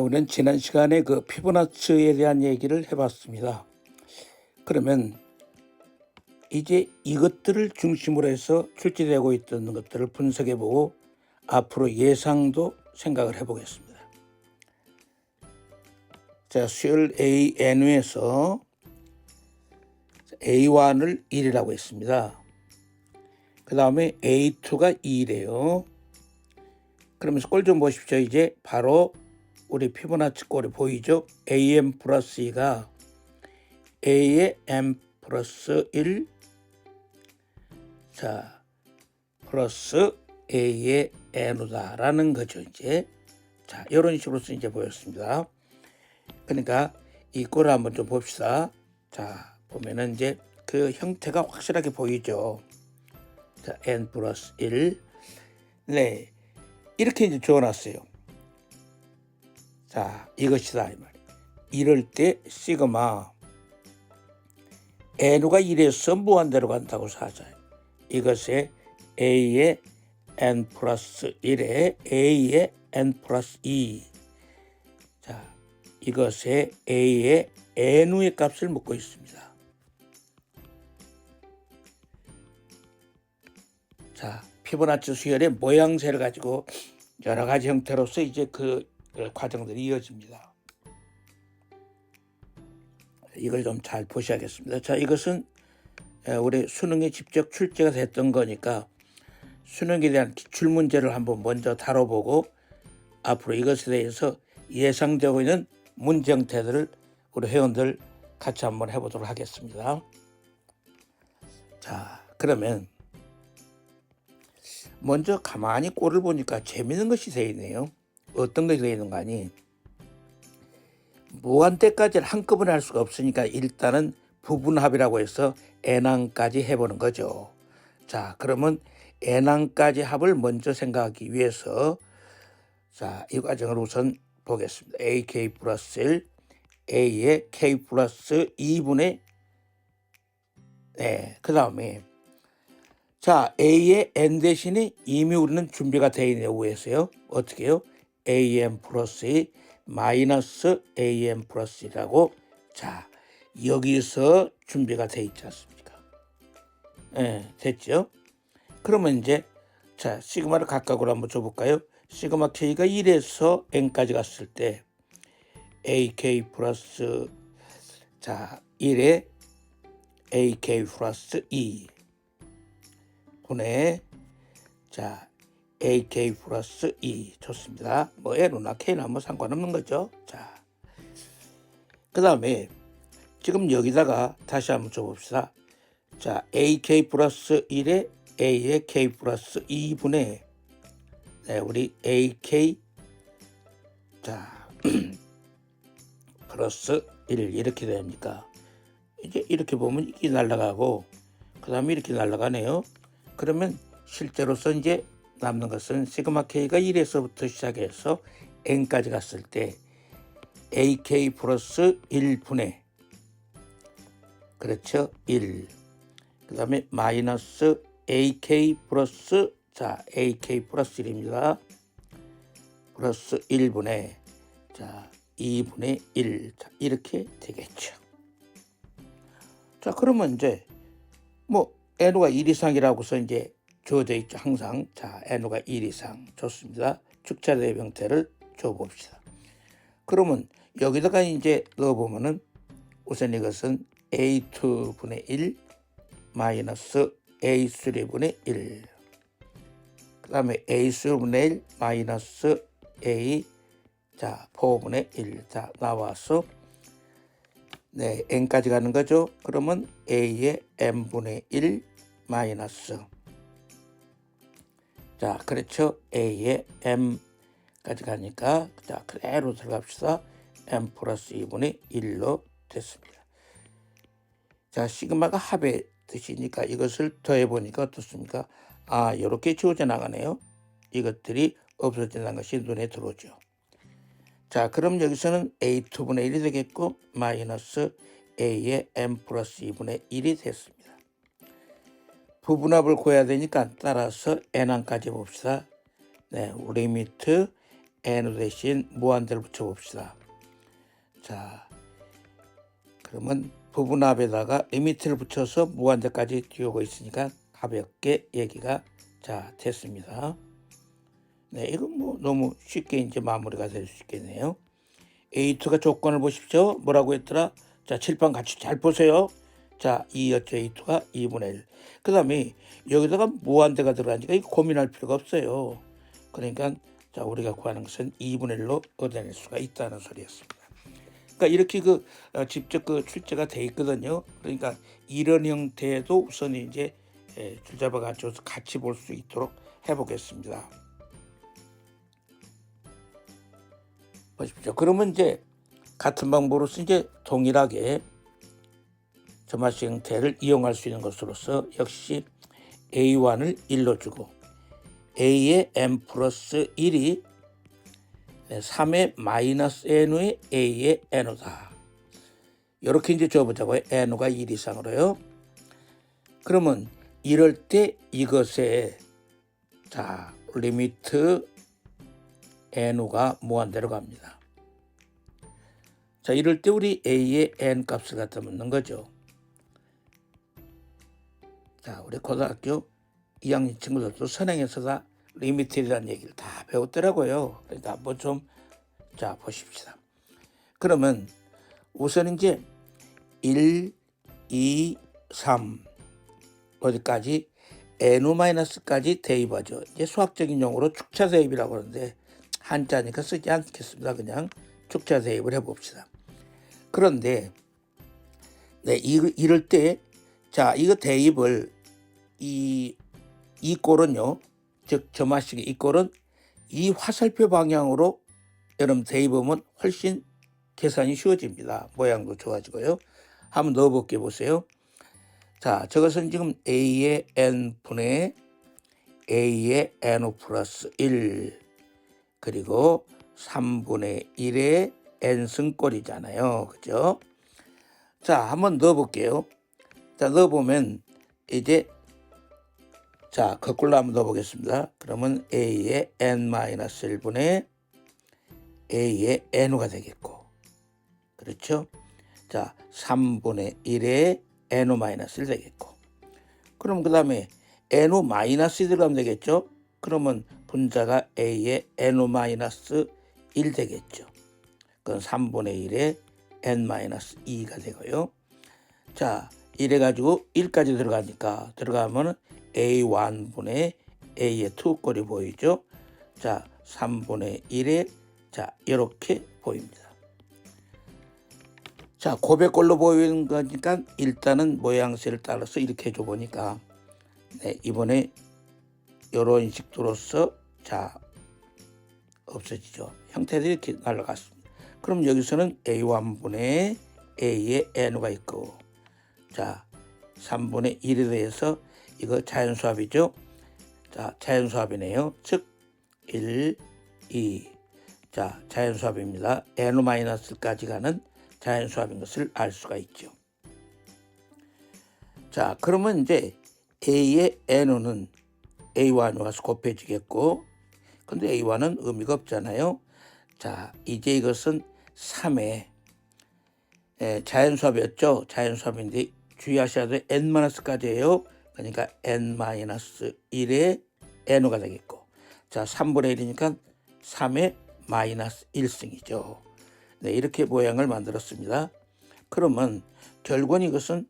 우리는 지난 시간에 그 피보나치에 대한 얘기를 해봤습니다. 그러면 이제 이것들을 중심으로 해서 출제되고 있던 것들을 분석해보고 앞으로 예상도 생각을 해보겠습니다. 자, 수열 ANU에서 A1을 1이라고 했습니다. 그 다음에 A2가 2래요. 그러면서 꼴 좀 보십시오. 이제 바로 우리 피보나치 꼴이 보이죠? AM 플러스 2가 A의 M 플러스 1 자, 플러스 A의 N우다라는 거죠, 이제. 자, 이런 식으로서 이제 보였습니다. 그러니까 이 꼴을 한번 좀 봅시다. 자, 보면은 이제 그 형태가 확실하게 보이죠. 자, N 플러스 1. 네. 이렇게 이제 적어놨어요. 자, 이것이다, 이 말이에요. 이럴 때, 시그마, N우가 1에서 무한대로 간다고 사자요. 이것에 A의 N 플러스 1에 A의 N 플러스 2. 자, 이것에 A의 N우의 값을 묻고 있습니다. 자, 피보나치 수열의 모양새를 가지고 여러 가지 형태로서 이제 그 과정들이 이어집니다. 이걸 좀 잘 보셔야겠습니다. 자, 이것은 우리 수능에 직접 출제가 됐던 거니까 수능에 대한 기출 문제를 한번 먼저 다뤄보고 앞으로 이것에 대해서 예상되고 있는 문제 형태들을 우리 회원들 같이 한번 해보도록 하겠습니다. 자, 그러면 먼저 가만히 꼴을 보니까 재밌는 것이 되어 있네요. 어떤 것이 되어 있는 거 아니? 무한대까지는 한꺼번에 할 수가 없으니까 일단은 부분합이라고 해서 N항까지 해보는 거죠. 자, 그러면 N항까지 합을 먼저 생각하기 위해서 자, 이 과정을 우선 보겠습니다. AK 플러스 1, A의 K 플러스 2분의 네, 그 다음에 자, A의 N 대신에 이미 우리는 준비가 되어 있는 위에서요. 어떻게 해요? AM 플러스 2 마이너스 AM 플러스 1이라고 자, 여기서 준비가 돼 있지 않습니까? 예, 네, 됐죠? 그러면 이제 자, 시그마를 각각으로 한번 줘볼까요? 시그마 K가 1에서 N까지 갔을 때 AK 플러스 자, 1에 AK 플러스 2 분의 자 AK 플러스 2 좋습니다. 뭐 N이나 K나 뭐 상관없는 거죠. 자, 그 다음에 지금 여기다가 다시 한번 줘봅시다. 자, AK 플러스 1에 A의 K 플러스 2분의 네, 우리 AK 자 플러스 1 이렇게 됩니까? 이제 이렇게 보면 이게 날아가고 그 다음에 이렇게 날아가네요. 그러면 실제로서 이제 남는 것은 시그마 K가 1에서부터 시작해서 N까지 갔을 때 AK 플러스 1분의 그렇죠 1. 그 다음에 마이너스 AK 플러스 자 AK 플러스 1입니다. 플러스 1분의 자 2분의 1 자, 이렇게 되겠죠. 자 그러면 이제 뭐 n가 1 이상이라고서 이제 주어져 있죠 항상 자 n가 1 이상 좋습니다. 축차대 형태를 줘봅시다. 그러면 여기다가 이제 넣어보면은 우선 이것은 a2분의 1 마이너스 a3분의 1. 그 다음에 a3분의 1 마이너스 a 자 4분의 1. 자 나와서 네 n까지 가는 거죠. 그러면 a의 n분의 1 마이너스 자 그렇죠. a의 m까지 가니까 자 그대로 들어갑시다. m 플러스 2분의 1로 됐습니다. 자 시그마가 합의 뜻이니까 이것을 더해보니까 어떻습니까? 아 이렇게 지워져 나가네요. 이것들이 없어진다는 것이 눈에 들어오죠. 자 그럼 여기서는 a2분의 1이 되겠고 마이너스 a의 m 플러스 2분의 1이 됐습니다. 부분합을 구해야 되니까 따라서 n항까지 봅시다. 네, 리미트 n 대신 무한대를 붙여봅시다. 자, 그러면 부분 앞에다가 리미트를 붙여서 무한대까지 띄우고 있으니까 가볍게 얘기가 자 됐습니다. 네, 이건 뭐 너무 쉽게 이제 마무리가 될 수 있겠네요. A2가 조건을 보십시오. 뭐라고 했더라? 자, 칠판 같이 잘 보세요. 자, 2였죠. A2가 2분의 1. 그 다음에 여기다가 무한대가 들어가니까 이거 고민할 필요가 없어요. 그러니까 자, 우리가 구하는 것은 2분의 1로 얻어낼 수가 있다는 소리였습니다. 그러니까 이렇게 그 어, 직접 그 출제가 돼 있거든요. 그러니까 이런 형태도 우선 이제 예, 줄잡아 가지고서 같이 볼 수 있도록 해보겠습니다. 보십시오. 그러면 이제 같은 방법으로서 이제 동일하게 점화식 형태를 이용할 수 있는 것으로서 역시 A1을 1로 주고 A의 n 플러스 1이 3의 마이너스 n의 A의 n호다. 이렇게 이제 줘보자고요. n호가 1 이상으로요. 그러면 이럴 때 이것의 자 리미트 n호가 무한대로 갑니다. 자 이럴 때 우리 a의 n 값을 갖다 묻는 거죠. 자 우리 고등학교 2학년 친구들도 선행에서 다 리미트라는 얘기를 다 배웠더라고요. 그러니까 한번 좀 자 보십시다. 그러면 우선 이제 1, 2, 3 어디까지 n-까지 대입하죠. 이제 수학적인 용어로 축차 대입이라고 하는데 한자니까 쓰지 않겠습니다. 그냥 축차 대입을 해봅시다. 그런데 네, 이, 이럴 때, 자, 이거 대입을 이, 이 꼴은요, 즉, 점화식의 이 꼴은 이 화살표 방향으로 여러분 대입하면 훨씬 계산이 쉬워집니다. 모양도 좋아지고요. 한번 넣어볼게 보세요. 자, 저것은 지금 a의 n 분의 a의 n 플러스 1 그리고 3분의 1의 n승꼴이잖아요. 그죠? 자, 한번 넣어볼게요. 자, 넣어보면 이제 자, 거꾸로 한번 넣어보겠습니다. 그러면 a의 n-1분의 a의 n가 되겠고 그렇죠? 자, 3분의 1의 n-1 되겠고 그럼 그 다음에 n-1 들어가면 되겠죠? 그러면 분자가 a의 n-1 되겠죠. 그건 3분의 1의 n-2가 되고요. 자, 이래 가지고 1까지 들어가니까 들어가면 a1분의 a의 2꼴이 보이죠. 자, 3분의 1의 자, 이렇게 보입니다. 자, 고백꼴로 보이는 거니까 일단은 모양새를 따라서 이렇게 해줘 보니까 네, 이번에 이런 식으로서 자 없어지죠. 형태들이 이렇게 날아갔습니다. 그럼 여기서는 A1분의 A의 N가 있고 자 3분의 1에 대해서 이거 자연수합이죠. 자 자연수합이네요. 즉 1, 2. 자 자연수합입니다. N-까지 가는 자연수합인 것을 알 수가 있죠. 자 그러면 이제 A의 N은 A1이 와서 곱해지겠고 근데 A1은 의미가 없잖아요. 자 이제 이것은 3의 에, 자연수합이었죠. 자연수합인데 주의하셔야 돼. n-까지예요. 그러니까 n-1의 n가 되겠고 자 3분의 1이니까 3의 마이너스 1승이죠. 네, 이렇게 모양을 만들었습니다. 그러면 결국은 이것은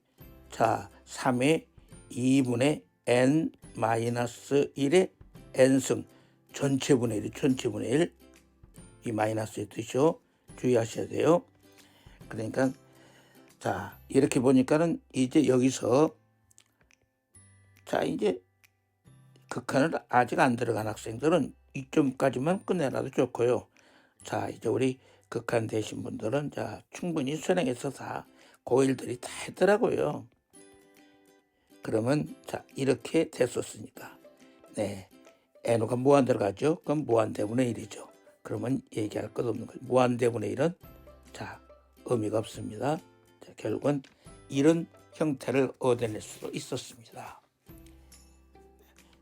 자 3의 2분의 n 마이너스 1의 n승 전체분의 1 전체분의 1 이 마이너스의 뜻이죠. 주의하셔야 돼요. 그러니까 자 이렇게 보니까는 이제 여기서 자 이제 극한을 아직 안 들어간 학생들은 이점까지만 끝내놔도 좋고요. 자 이제 우리 극한 되신 분들은 자 충분히 수행해서 다 고일들이 다 했더라고요. 그러면 자 이렇게 됐었으니까 네 n호가 무한대로 가죠. 그럼 무한 대분의 1이죠. 그러면 얘기할 것 없는 거예요. 무한 대분의 1은 자 의미가 없습니다. 자, 결국은 이런 형태를 얻어낼 수도 있었습니다.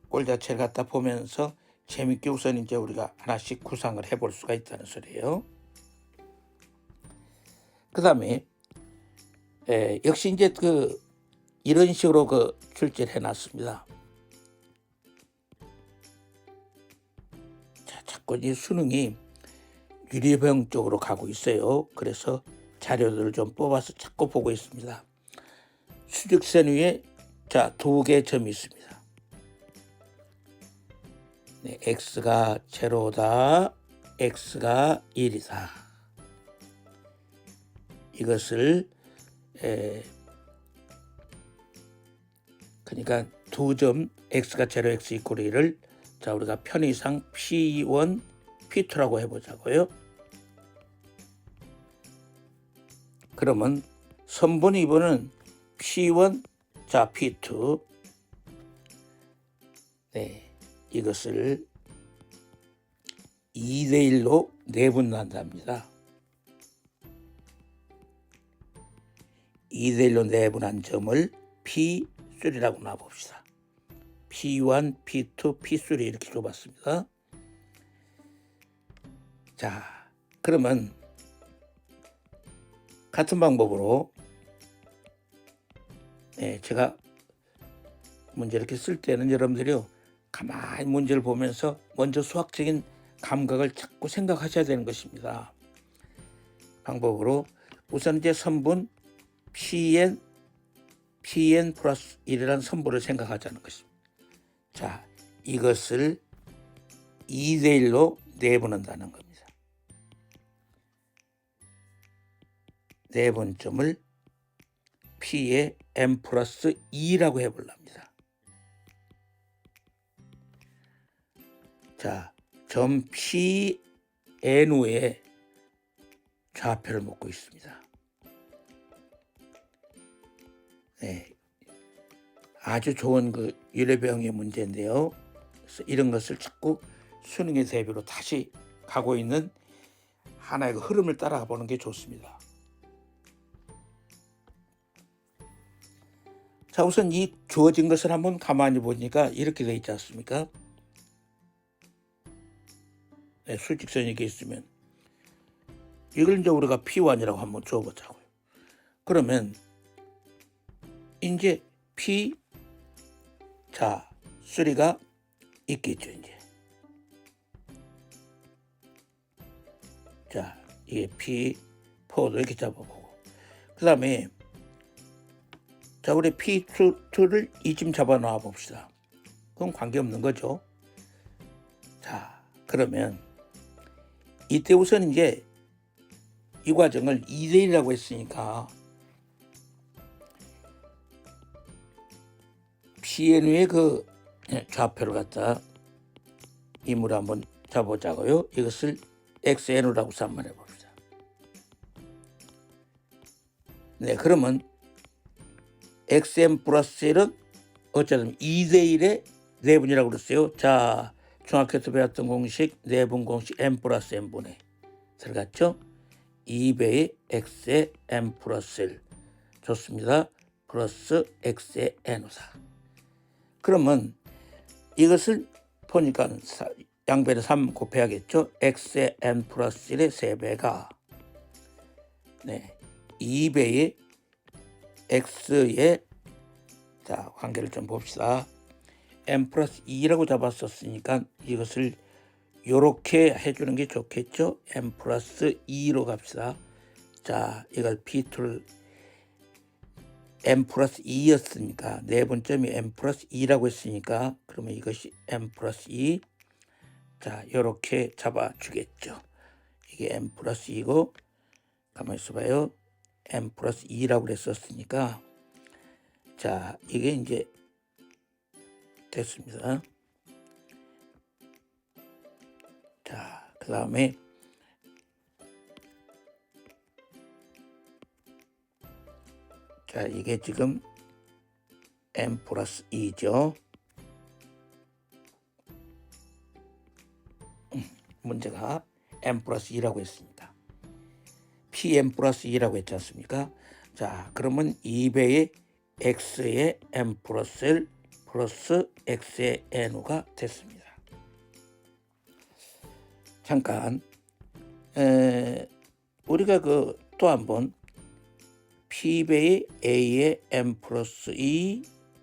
꼴 자체를 갖다 보면서 재밌게 우선 이제 우리가 하나씩 구상을 해볼 수가 있다는 소리예요. 그 다음에 역시 이제 그 이런 식으로 그 출제를 해놨습니다. 자, 자꾸 이 수능이 유리병 쪽으로 가고 있어요. 그래서 자료들을 좀 뽑아서 자꾸 보고 있습니다. 수직선 위에 자, 두 개의 점이 있습니다. 네, x가 제로다, x가 1이다. 이것을 에, 그러니까 두 점 x가 제로 x 이퀄 1을 자 우리가 편의상 p1, p2라고 해보자고요. 그러면 선분 2번은 p1, 자 p2 네 이것을 2대1로 내분한답니다. 2대1로 내분한 점을 P3라고 놔봅시다. P1, P2, P3 이렇게 줘봤습니다. 자, 그러면 같은 방법으로 네, 제가 문제 이렇게 쓸 때는 여러분들이요 가만히 문제를 보면서 먼저 수학적인 감각을 자꾸 생각하셔야 되는 것입니다. 방법으로 우선 이제 선분 pn pn 플러스 1이라는 선분을 생각하자는 것입니다. 자, 이것을 2대 1로 내보낸다는 겁니다. 네 번점을 p의 m 플러스 2라고 해볼랍니다. 자, 점 P N 후에 좌표를 묻고 있습니다. 네, 아주 좋은 그 유래병의 문제인데요. 이런 것을 자꾸 수능의 대비로 다시 가고 있는 하나의 그 흐름을 따라가 보는 게 좋습니다. 자, 우선 이 주어진 것을 한번 가만히 보니까 이렇게 돼 있지 않습니까? 네, 수직선이 이렇게 있으면 이걸 이제 우리가 P1이라고 한번 줘보자고요. 그러면 이제 P 자 3가 있겠죠 이제. 자 이게 P4도 이렇게 잡아보고 그 다음에 자 우리 P2를 이쯤 잡아 놔 봅시다. 그건 관계없는 거죠. 자 그러면 이때 우선 이제 이 과정을 2대1이라고 했으니까 PNU의 그 좌표를 갖다 임으로 한번 잡아보자고요. 이것을 XN으로라고 한번 해봅시다. 네, 그러면 XM 플러스 1은 어쨌든 2대 1의 내분이라고 그랬어요. 자, 중학교 때 배웠던 공식 내분 공식 m 플러스 n분의 들어갔죠? 2배의 x의 m 플러스 1 좋습니다. 플러스 x의 n호사 그러면 이것을 보니까 양배를 3 곱해야겠죠? x의 n 플러스 1의 3배가 네, 2배의 x의 자 관계를 좀 봅시다. m 플러스 2라고 잡았었으니까 이것을 이렇게 해주는 게 좋겠죠. m 플러스 2로 갑시다. 자, 이걸 p2를 m 플러스 2였으니까 네 번점이 m 플러스 2라고 했으니까 그러면 이것이 m 플러스 2. 자, 이렇게 잡아주겠죠. 이게 m 플러스 2고 가만히 있어봐요. M 플러스 2라고 그랬었으니까 자, 이게 이제 됐습니다. 자, 그 다음에 자, 이게 지금 m 플러스 2죠. 음, 문제가 m 플러스 2라고 했습니다. Pm 플러스 2라고 했지 않습니까? 자, 그러면 2배의 x의 m 플러스 1 플러스 x의 n가 됐습니다. 잠깐 에, 우리가 그 또 한번 P배의 A의 M 플러스 2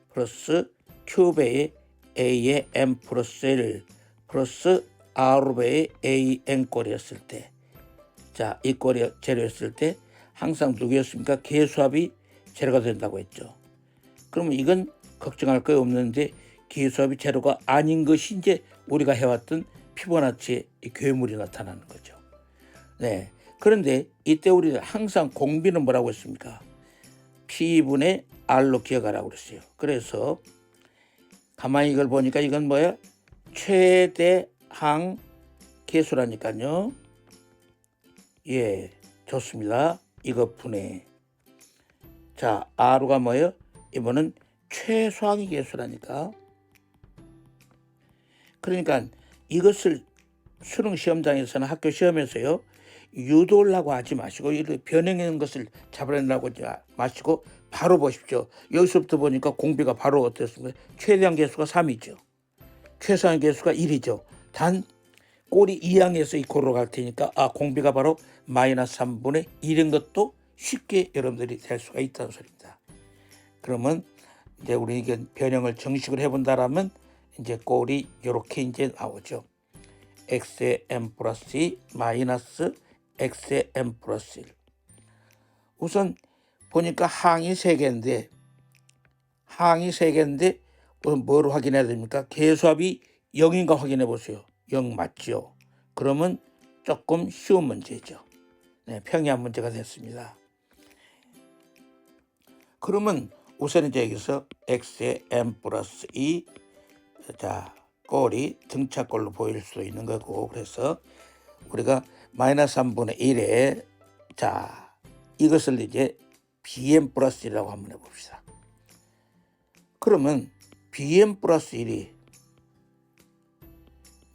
플러스 Q배의 A의 M 플러스 1 플러스 R배의 AN 꼴이었을 때 자, 이 꼴이 재료였을 때 항상 누구였습니까? 개수합이 재료가 된다고 했죠. 그러면 이건 걱정할 거 없는데 기수합이 재료가 아닌 것이 이제 우리가 해왔던 피보나치의 이 괴물이 나타나는 거죠. 네. 그런데 이때 우리는 항상 공비는 뭐라고 했습니까? P분의 R로 기억하라고 그랬어요. 그래서 가만히 이걸 보니까 이건 뭐야? 최대항 계수라니까요. 예, 좋습니다. 이것 분해. 자, R가 뭐예요? 이번은 최소항의 계수라니까. 그러니까 이것을 수능 시험장에서는 학교 시험에서요 유도를 하고 하지 마시고 이렇게 변형하는 것을 잡아내려고 하지 마시고 바로 보십시오. 여기서부터 보니까 공비가 바로 어땠습니까? 최대한 개수가 3이죠. 최소한 개수가 1이죠. 단 꼴이 2항에서 이 꼴로 갈 테니까 아 공비가 바로 마이너스 3분의 1인 것도 쉽게 여러분들이 될 수가 있다는 소리입니다. 그러면 이제 우리 이게 변형을 정식으로 해본다라면 이제 꼴이 이렇게 이제 나오죠. x의 m 플러스 2 마이너스 x의 m 플러스 1. 우선 보니까 항이 세 개인데 항이 세 개인데 오늘 뭘 확인해야 됩니까? 개수합이 0인가 확인해 보세요. 0 맞죠? 그러면 조금 쉬운 문제죠. 네, 평이한 문제가 됐습니다. 그러면 우선 이제 여기서 x의 m 플러스 2 자, 꼴이 등차꼴로 보일 수도 있는 거고 그래서 우리가 마이너스 3분의 1에 자 이것을 이제 bm 플러스 1이라고 한번 해봅시다. 그러면 bm 플러스 1이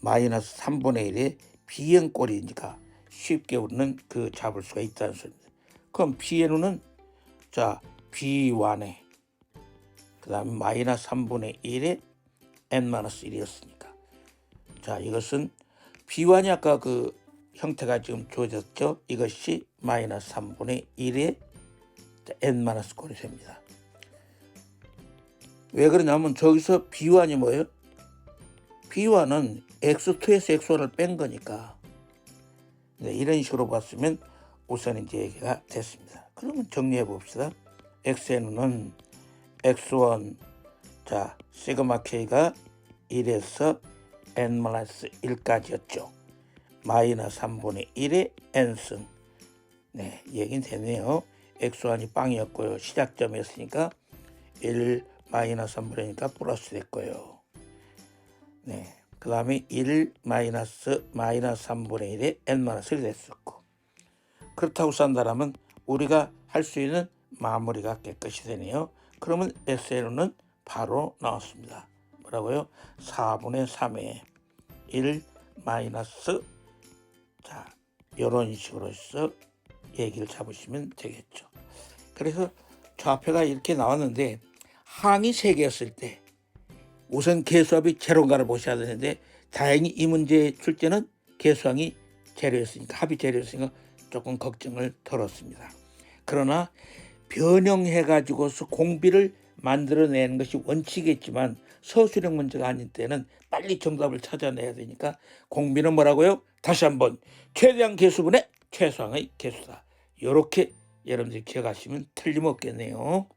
마이너스 3분의 1에 bn 꼴이니까 쉽게 우리는 그 잡을 수가 있다는 소리입니다. 그럼 bn은 자 b1에 그 다음에 마이너스 3분의 1에 n-1이었으니까. 자, 이것은 비완이 아까 그 형태가 지금 주어졌죠. 이것이 마이너스 3분의 1의 n-꼴이 됩니다. 왜 그러냐면 저기서 비완이 뭐예요? 비완은 x2에서 x1을 뺀 거니까. 네, 이런 식으로 봤으면 우선 이제 얘기가 됐습니다. 그러면 정리해 봅시다. xn은 x1 자, 시그마 k가 1에서 n-1까지였죠. 마이너스 3분의 1의 n승. 네, 얘긴 되네요. x1이 빵이었고요. 시작점이었으니까 1 마이너스 3분의 1이니까 플러스 됐고요. 네, 그 다음에 1 마이너스 마이너스 3분의 1의 n-1이 됐었고. 그렇다고 산다면 우리가 할 수 있는 마무리가 깨끗이 되네요. 그러면 SN은 바로 나왔습니다. 뭐라고요? 4분의 3에 1 마이너스 자 이런 식으로 해서 얘기를 잡으시면 되겠죠. 그래서 좌표가 이렇게 나왔는데 항이 3개였을 때 우선 개수합이 제로인가를 보셔야 되는데 다행히 이 문제 출제는 개수항이 제로였으니까 합이 제로였으니까 조금 걱정을 덜었습니다. 그러나 변형해 가지고서 공비를 만들어내는 것이 원칙이겠지만 서술형 문제가 아닌 때는 빨리 정답을 찾아내야 되니까 공비는 뭐라고요? 다시 한번 최대한 개수분의 최소한의 개수다. 이렇게 여러분들이 기억하시면 틀림없겠네요.